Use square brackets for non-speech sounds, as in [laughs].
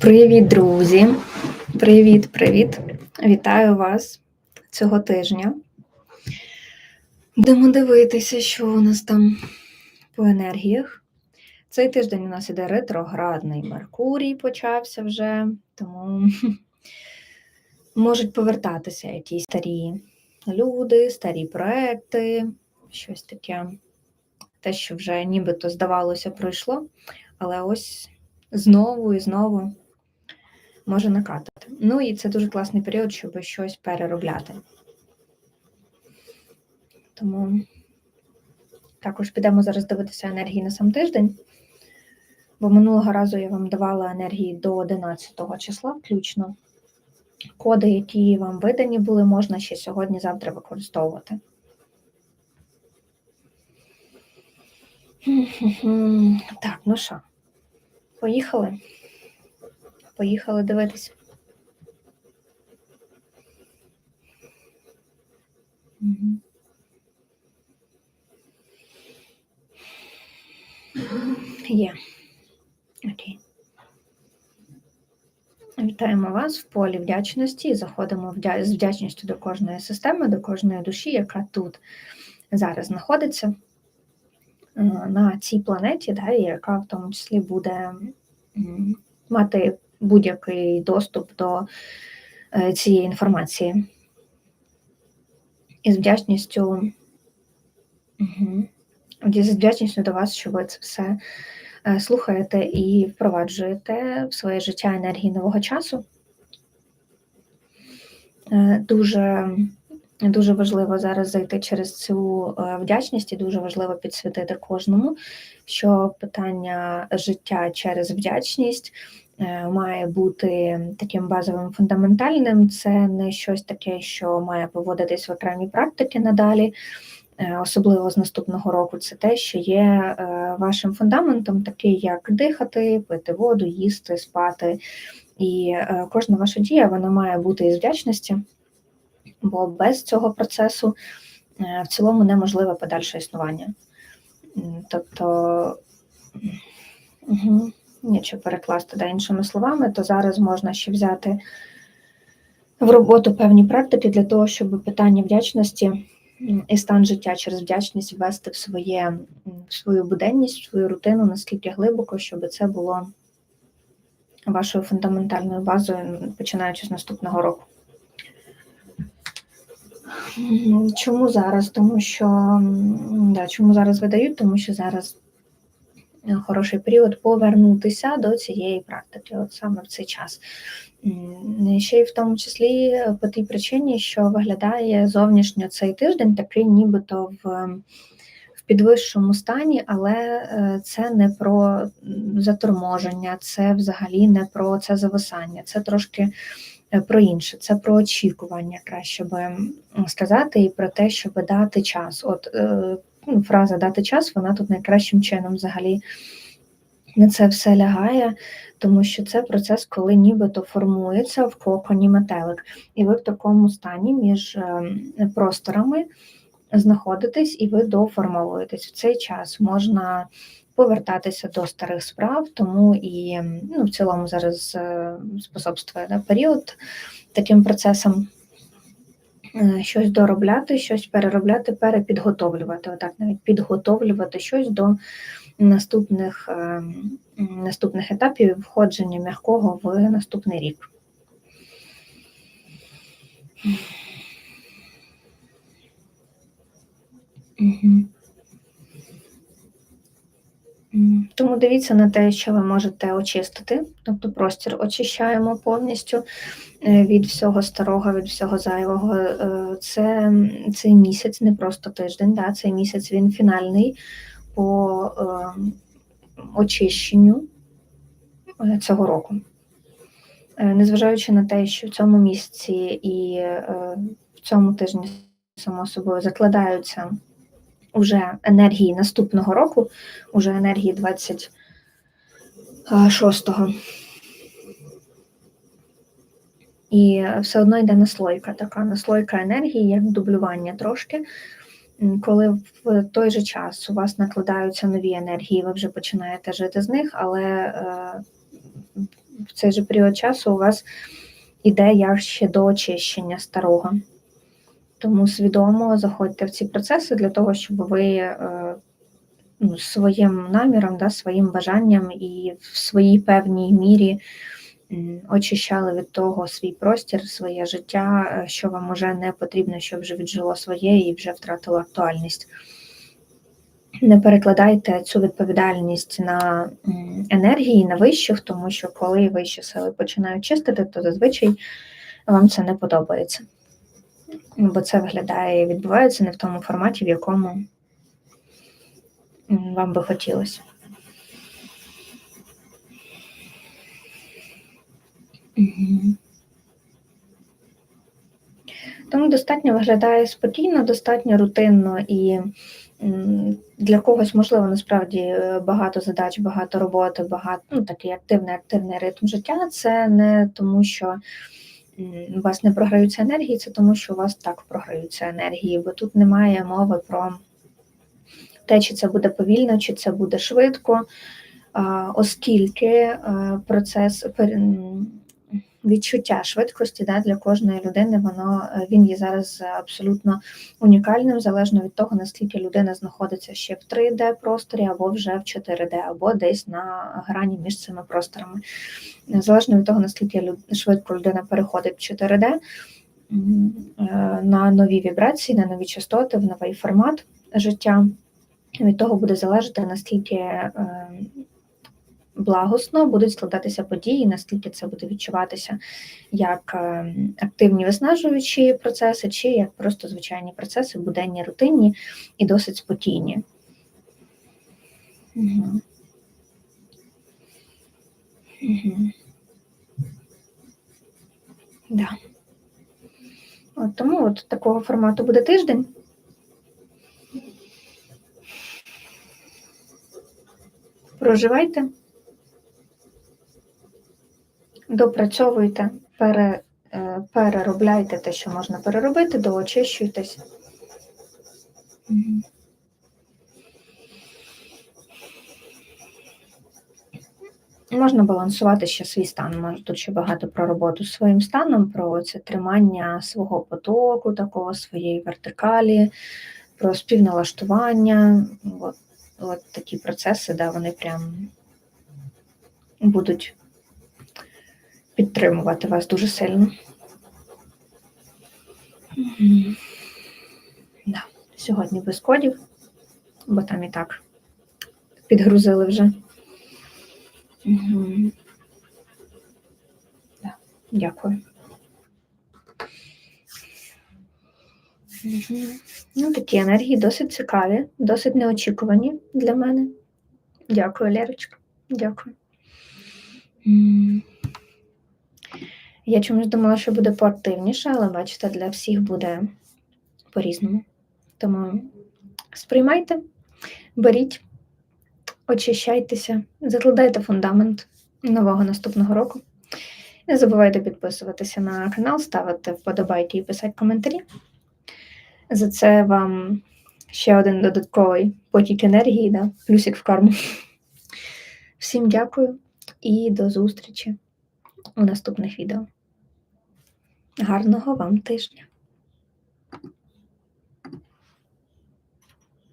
Привіт, друзі! Привіт, привіт! Вітаю вас цього тижня. Будемо дивитися, що у нас там по енергіях. Цей тиждень у нас іде ретроградний Меркурій почався вже, тому [laughs] можуть повертатися якісь старі люди, старі проекти, щось таке, те, що вже нібито здавалося, пройшло, але ось знову і знову може накатати. Ну і це дуже класний період, щоб щось переробляти. Тому також підемо зараз дивитися енергії на сам тиждень, бо минулого разу я вам давала енергії до 11 числа включно. Коди, які вам видані були, можна ще сьогодні-завтра використовувати. Так, ну що, поїхали? Поїхали дивитися. Є. Окей. Вітаємо вас в полі вдячності. Заходимо з вдячністю до кожної системи, до кожної душі, яка тут зараз знаходиться е, на цій планеті, да, яка в тому числі буде мати будь-який доступ до е, цієї інформації. І з вдячністю, угу. з вдячністю до вас, що ви це все е, слухаєте і впроваджуєте в своє життя енергії нового часу. Е, дуже дуже важливо зараз зайти через цю вдячність і дуже важливо підсвітити кожному, що питання життя через вдячність має бути таким базовим фундаментальним, це не щось таке, що має поводитись в окремій практики надалі. Е, особливо з наступного року, це те, що є е, вашим фундаментом, такий як дихати, пити воду, їсти, спати. І кожна ваша дія вона має бути із вдячності, бо без цього процесу в цілому неможливе подальше існування. Тобто. Угу якщо перекласти да, іншими словами, то зараз можна ще взяти в роботу певні практики для того, щоб питання вдячності і стан життя через вдячність ввести в своє, в свою буденність, в свою рутину, наскільки глибоко, щоб це було вашою фундаментальною базою, починаючи з наступного року. Чому зараз? Тому що да, чому зараз видають? Тому що зараз хороший період повернутися до цієї практики, от саме в цей час. Ще й в тому числі по тій причині, що виглядає зовнішньо цей тиждень такий, нібито в підвищому стані, але е, це не про заторможення, це взагалі не про це зависання, це трошки е, про інше, це про очікування, краще би сказати, і про те, щоб дати час. От ну, фраза дати час, вона тут найкращим чином взагалі на це все лягає, тому що це процес, коли нібито формується в коконі метелик. І ви в такому стані між ем, просторами знаходитесь і ви доформовуєтесь. В цей час можна повертатися до старих справ, тому і ну, в цілому зараз е, способствує да, період таким процесам. Е, щось доробляти, щось переробляти, перепідготовлювати. Отак, навіть підготовлювати щось до наступних е, наступних етапів входження м'якого в наступний рік. Угу. Тому дивіться на те, що ви можете очистити, тобто простір очищаємо повністю від всього старого, від всього зайвого. Е, це Цей місяць, не просто тиждень, да, цей місяць він фінальний по е, очищенню цього року. Незважаючи на те, що в цьому місяці і в цьому тижні, само собою, закладаються уже енергії наступного року, уже енергії 26-го. І все одно йде наслойка, така наслойка енергії, як дублювання трошки. Коли в той же час у вас накладаються нові енергії, ви вже починаєте жити з них, але е, в цей же період часу у вас іде ще до очищення старого. Тому свідомо заходьте в ці процеси для того, щоб ви е, ну, своїм наміром, да, своїм бажанням і в своїй певній мірі очищали від того свій простір, своє життя, е, що вам уже не потрібно, щоб вже віджило своє і вже втратило актуальність. Не перекладайте цю відповідальність на енергії, на вищих, тому що коли вищі сили починають чистити, то зазвичай вам це не подобається. Бо це виглядає і відбувається не в тому форматі, в якому вам би хотілося. Тому достатньо виглядає спокійно, достатньо рутинно і для когось, можливо, насправді е, багато задач, багато роботи, багато ну, такий активний активний ритм життя. Це не тому, що у вас не програються енергії, це тому, що у вас так програються енергії, бо тут немає мови про те, чи це буде повільно, чи це буде швидко, оскільки е, процес відчуття швидкості да, для кожної людини, воно е, він є зараз абсолютно унікальним, залежно від того, наскільки людина знаходиться ще в 3D просторі, або вже в 4D, або десь на грані між цими просторами. Залежно від того, наскільки швидко людина переходить в 4D е, на нові вібрації, на нові частоти, в новий формат життя. Від того буде залежати, наскільки е, благосно будуть складатися події, наскільки це буде відчуватися як е, активні виснажуючі процеси, чи як просто звичайні процеси, буденні, рутинні і досить спокійні. Угу. Угу. Да. От тому от такого формату буде тиждень. Проживайте, допрацьовуйте, пере, е, переробляйте те, що можна переробити, доочищуйтесь. Можна балансувати ще свій стан. Може, ще багато про роботу з своїм станом, про це тримання свого потоку, такого своєї вертикалі, про співналаштування. От, от такі процеси, да, вони прям будуть підтримувати вас дуже сильно. Да. Сьогодні без кодів, бо там і так підгрузили вже. Да. Дякую. Ну, такі енергії досить цікаві, досить неочікувані для мене. Дякую, Лерочка. Дякую. Я чомусь думала, що буде поактивніше, але бачите, для всіх буде по-різному. Тому сприймайте, беріть, очищайтеся, закладайте фундамент нового наступного року. Не забувайте підписуватися на канал, ставити вподобайки і писати коментарі. За це вам ще один додатковий потік енергії, да? плюсик в карму. Всім дякую і до зустрічі у наступних відео. Гарного вам тижня!